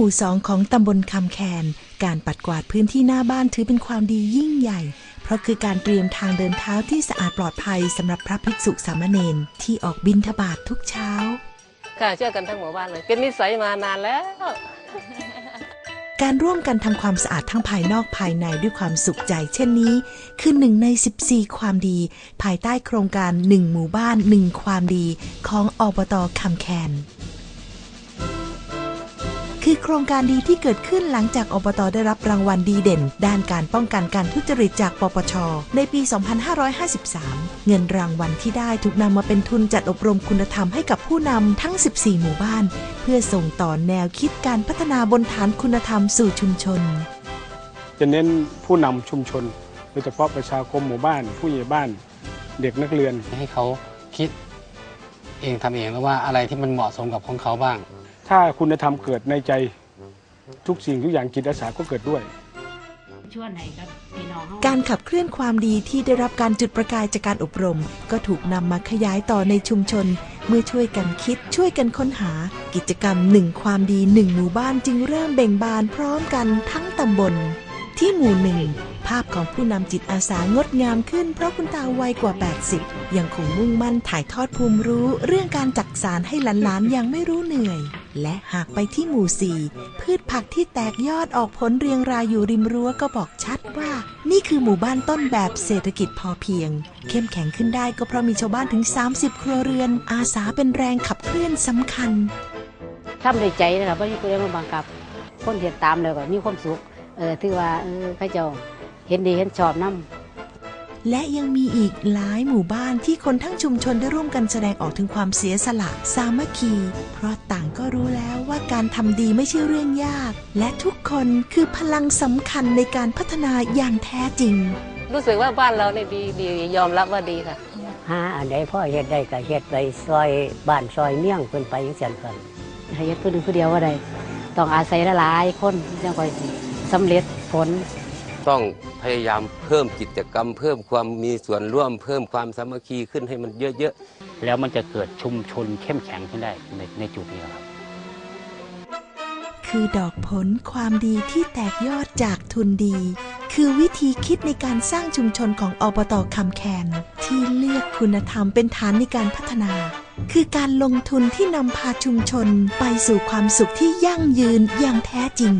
มู่สองของตำบลคำแคนการปัดกวาดพื้นที่หน้าบ้านถือเป็นความดียิ่งใหญ่ เพราะคือการเตรียมทางเดินเท้าที่สะอาดปลอดภัยสำหรับพระภิกษุสามเณรที่ออกบินทบาททุกเช้า ค่ะเชื่อกันทั้งหมู่บ้านเลยเป็นนิสัยมานานแล้ว การร่วมกันทำความสะอาดทั้งภายนอกภายในด้วยความสุขใจ เช่นนี้ คือหนึ่งใน 14 ความดี ภายใต้โครงการ 1 หมู่บ้าน 1 ความดีของอบตคำแคน คือโครงการดีที่เกิดขึ้นหลังจากอบตได้รับรางวัลดีเด่น ด้านการป้องกันการทุจริตจากปปช ในปี 2553 เงินรางวัลที่ได้ถูกนำมาเป็นทุนจัดอบรมคุณธรรมให้กับผู้นำทั้ง 14 หมู่บ้าน เพื่อส่งต่อแนวคิดการพัฒนาบนฐานคุณธรรมสู่ชุมชน จะเน้นผู้นำชุมชนโดยเฉพาะประชาคมหมู่บ้าน ผู้ใหญ่บ้านเด็กนักเรียนให้เขาคิดเองทำเองแล้วว่าอะไรที่มันเหมาะสมกับของเขาบ้าง ถ้าคุณธรรมเกิดในใจทุกสิ่งทุกอย่างจิตอาสาก็เกิดด้วยชวนให้กับพี่น้องเฮาการขับเคลื่อนความดีที่ได้รับการจุดประกายจากการอบรม ก็ถูกนำมาขยายต่อในชุมชน เมื่อช่วยกันคิดช่วยกันค้นหา กิจกรรมหนึ่งความดีหนึ่งหมู่บ้านจึงเริ่มเบ่งบานพร้อมกันทั้งตำบล ที่หมู่หนึ่งภาพของผู้นำจิตอาสางดงามขึ้น เพราะคุณตาวัยกว่า 80 ยังคงมุ่งมั่นถ่ายทอดภูมิรู้ เรื่องการจักสารให้หลานๆยังไม่รู้เหนื่อย และหากไปที่หมู่สี่พืชผักที่แตกยอดออกผลเรียงรายอยู่ริมรั้วก็บอกชัดว่า นี่คือหมู่บ้านต้นแบบเศรษฐกิจพอเพียง เข้มแข็งขึ้นได้ก็เพราะมีชาวบ้านถึง 30 ครัวเรือน อาสาเป็นแรงขับเคลื่อนสำคัญทำด้วยใจนะครับบ่มีผู้ใดมาบังคับ คนเฮ็ดตามแล้วก็มีความสุข ออถือว่าเออเขาเจ้าเห็นดีเห็นชอบนํและยังมีอีกหลายหมู่บ้านที่คนทั้งชุมชนได้ร่วมกันแสดงออกถึงความเสียสละ สามัคคี เพราะต่างก็รู้แล้วว่าการทำดีไม่ใช่เรื่องยาก และทุกคนคือพลังสำคัญในการพัฒนาอย่างแท้จริง รู้สึกว่าบ้านเราเนี่ยดีดียอมรับว่าดีค่ะหาอันใดพ่อเฮ็ดได้ก็เฮ็ดไปซอยบ้านซอยเมี่ยงเพิ่นไปจังซั่นเพิ่นให้เฮ็ดผู้หนึงผู้เดียวว่าได้ต้องอาศัยหลายๆคนจังค่อยสิ สำเร็จผล ต้องพยายามเพิ่มกิจกรรม เพิ่มความมีส่วนร่วม เพิ่มความสามัคคีขึ้นให้มันเยอะๆ แล้วมันจะเกิดชุมชนเข้มแข็งขึ้นได้ในในจุดนี้ครับ คือดอกผลความดีที่แตกยอดจากทุนดี คือวิธีคิดในการสร้างชุมชนของอบตคำแคน ที่เลือกคุณธรรมเป็นฐานในการพัฒนาคือการลงทุนที่นำพาชุมชนไปสู่ความสุขที่ยั่งยืนอย่างแท้จริง